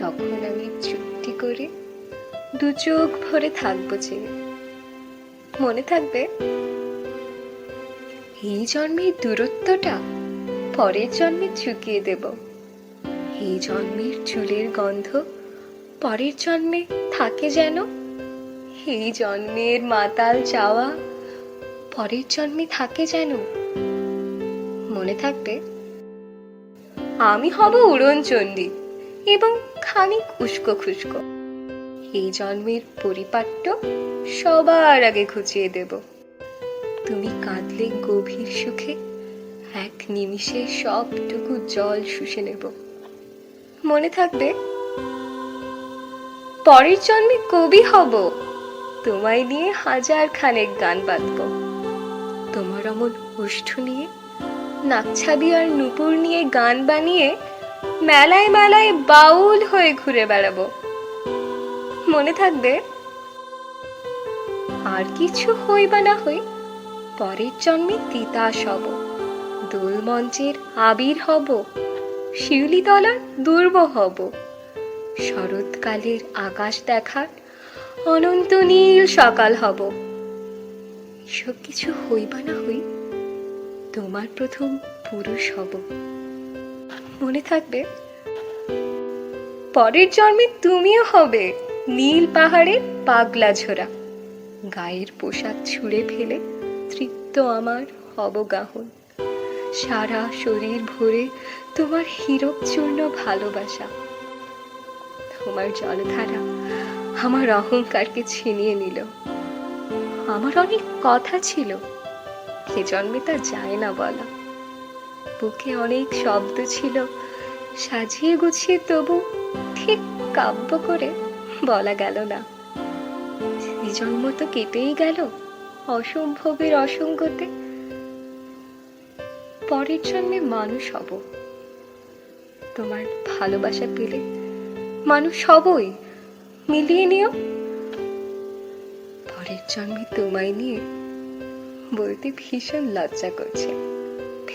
তখন আমি চুক্তি করে দু চোখ ভরে থাকব চেয়ে মনে থাকবে, এই জন্মের দূরত্বটা পরের জন্মে চুকিয়ে দেব। এই জন্মের চুলের গন্ধ পরের জন্মে থাকে যেন। এই জন্মের মাতাল চাওয়া পরের জন্মে থাকে যেন। মনে থাকবে, আমি হব উড়নচণ্ডী। এবং খানিক উস্কো খুস্কো। এই জন্মের পরিপাট্য সবার আগে ঘুচিয়ে দেব। তুমি কাঁদলে গভীর সুখে, এক নিমিষে সবটুকু জল শুষে নেব। মনে থাকবে, পরের জন্মে কবি হব, তোমায় নিয়ে হাজার খানেক গান বাঁধব তোমার অমন ওষ্ঠ নিয়ে নাকছাবি আর নুপুর নিয়ে গান বানিয়ে মেলায় মেলায় বাউল হয়ে ঘুরে বেড়াবো। মনে থাকবে? আর কিছু হই বা না হই, পরের জন্মে তিতাস হব, দোল মঞ্চের আবির হব শিউলি তলার দুর্ব হব, শরৎকালের আকাশ দেখার অনন্ত নীল সকাল হব। সব কিছু হই বা না হই, তোমার প্রথম পুরুষ হব। মনে থাকবে। পরের জন্মে তুমিও হবে নীল পাহাড়ের পাগলা ঝোরা গায়ের পোশাক ছুঁড়ে ফেলে তৃপ্ত আমার হব গাহন সারা শরীর ভরে তোমার হীরক চূর্ণ ভালোবাসা। তোমার জলধারা আমার অহংকারকে ছিনিয়ে নিল। আমার অনেক কথা ছিল, এ জন্মে তা যায় না বলা। বুকে অনেক শব্দ ছিল। সাজিয়ে গুছিয়ে তবু ঠিক কাব্য করে বলা গেল না। জন্ম তো কেটেই গেল অসম্ভবের অসঙ্গতে। পরের জন্মে মানুষ হব। তোমার ভালোবাসা পেলে মানুষ হবই। মিলিয়ে নিও। পরের জন্মে তোমায় নিয়ে বলতে ভীষণ লজ্জা করছে।